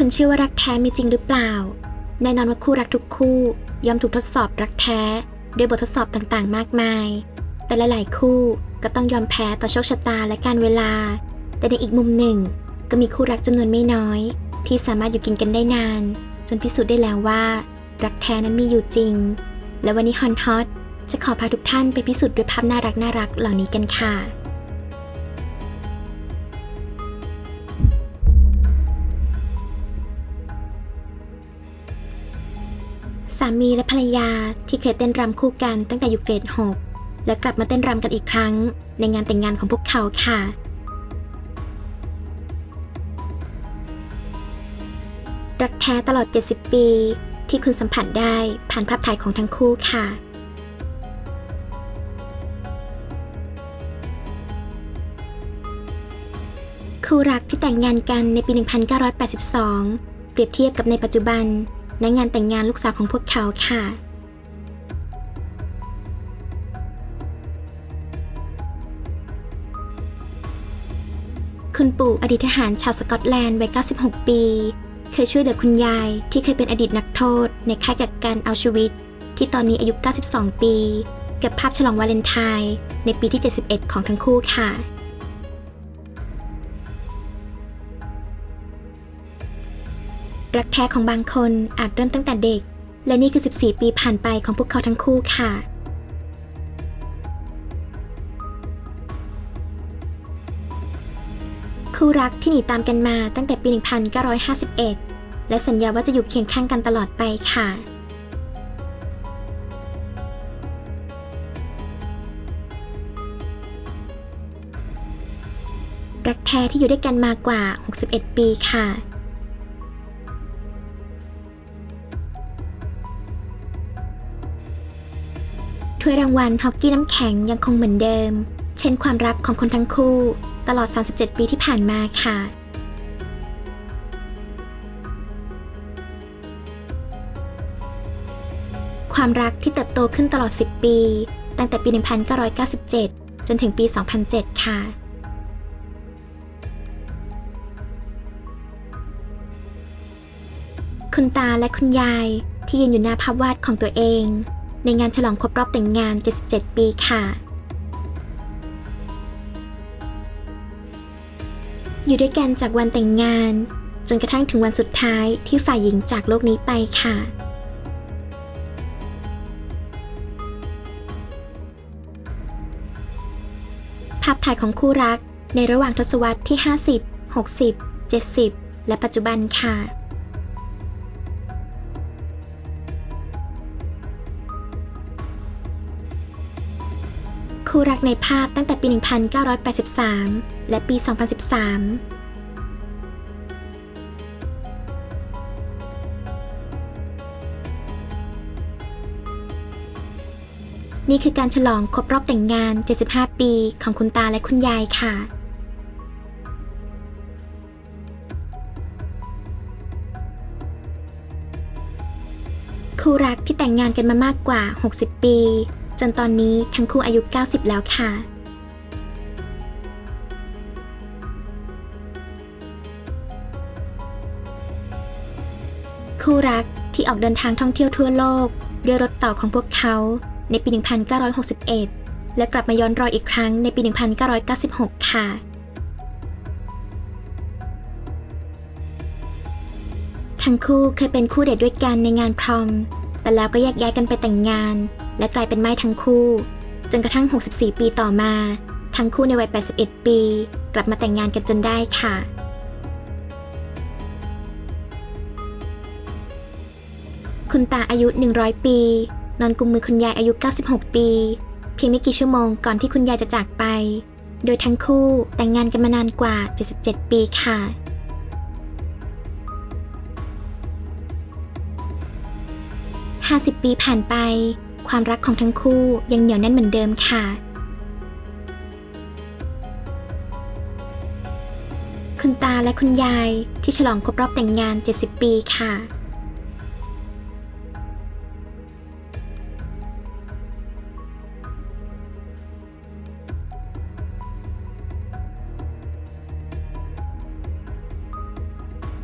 คุณเชื่อว่ารักแท้มีจริงหรือเปล่า แน่นอนว่าคู่รักทุกคู่ย่อมถูกทดสอบรักแท้ด้วยบททดสอบต่างๆ มากมาย แต่หลายๆ คู่ก็ต้องยอมแพ้ต่อโชคชะตาและการเวลา แต่ในอีกมุมหนึ่ง ก็มีคู่รักจำนวนไม่น้อย ที่สามารถอยู่กินกันได้นาน จนพิสูจน์ได้แล้วว่า รักแท้นั้นมีอยู่จริง และวันนี้ฮอนฮอตจะขอพาทุกท่านไปพิสูจน์ด้วยภาพน่ารักน่ารักเหล่านี้กันค่ะ สามีและภรรยาที่เคยเต้นรำคู่กันตั้งแต่อยู่เกรด6และกลับมาเต้นรำกันอีกครั้ง ในงานแต่งงานของพวกเขาค่ะ รักแท้ตลอด 70 ปี ที่คุณสัมผัสได้ผ่านภาพถ่ายของทั้งคู่ค่ะ คู่รักที่แต่งงานกันในปี 1982 เปรียบเทียบกับในปัจจุบัน ในงานแต่งงานลูกสาวของพวกเขาค่ะ คุณปู่อดีตทหารชาวสกอตแลนด์วัย 96 ปี เคยช่วยเหลือคุณยายที่เคยเป็นอดีตนักโทษ ในค่ายกักกันเอัลชวิต ที่ตอนนี้อายุ 92 ปีกับภาพฉลองวาเลนไทน์ในปีที่ 71 ของทั้งคู่ค่ะ รักแท้ของบางคนอาจเริ่มตั้งแต่เด็ก และนี่คือ 14 ปีผ่านไปของพวกเขาทั้งคู่ค่ะ คู่รักที่หนีตามกันมาตั้งแต่ปี 1951 และสัญญาว่าจะอยู่เคียงข้างกันตลอดไปค่ะรักแท้ที่อยู่ด้วยกันมากว่า 61 ปีค่ะ ถ้วยรางวัลฮอกกี้น้ำแข็งยังคงเหมือนเดิม เช่นความรักของคนทั้งคู่ ตลอด 37 ปีที่ผ่านมาค่ะ ความรักที่เติบโตขึ้นตลอด 10 ปี ตั้งแต่ปี 1997 จนถึงปี 2007 ค่ะคุณตาและคุณยายที่ยืนอยู่หน้าภาพวาดของตัวเอง ในงานฉลองครบรอบแต่งงาน 77 ปีค่ะ อยู่ด้วยกันจากวันแต่งงาน จนกระทั่งถึงวันสุดท้ายที่ฝ่ายหญิงจากโลกนี้ไปค่ะ ภาพถ่ายของคู่รักในระหว่างทศวรรษที่ 50 60 70 และปัจจุบันค่ะ คู่รักในภาพตั้งแต่ปี 1983 และปี 2013นี่คือการฉลองครบรอบแต่งงาน 75 ปีของคุณตาและคุณยายค่ะ คู่รักที่แต่งงานกันมามากกว่า 60 ปี จนตอนนี้ทั้งคู่อายุ 90 แล้วค่ะ คู่รักที่ออกเดินทางท่องเที่ยวทั่วโลกด้วยรถต่อของพวกเขาในปี 1961 และกลับมาย้อนรอยอีกครั้งในปี 1996 ค่ะทั้งคู่เคยเป็นคู่เดทด้วยกันในงานพรอม แต่แล้วก็แยกย้ายกันไปแต่งงาน และกลายเป็นไม้ทั้งคู่ จนกระทั่ง 64 ปีต่อมา ทั้งคู่ในวัย 81 ปี กลับมาแต่งงานกันจนได้ค่ะ คุณตาอายุ 100 ปี นอนกุมมือคุณยายอายุ 96 ปี เพียงไม่กี่ชั่วโมงก่อนที่คุณยายจะจากไป โดยทั้งคู่แต่งงานกันมานานกว่า 77 ปีค่ะ50 ปีผ่านไป ความรักของทั้งคู่ยังเหนียวแน่นเหมือนเดิมค่ะ คุณตาและคุณยายที่ฉลองครบรอบแต่งงาน 70 ปีค่ะ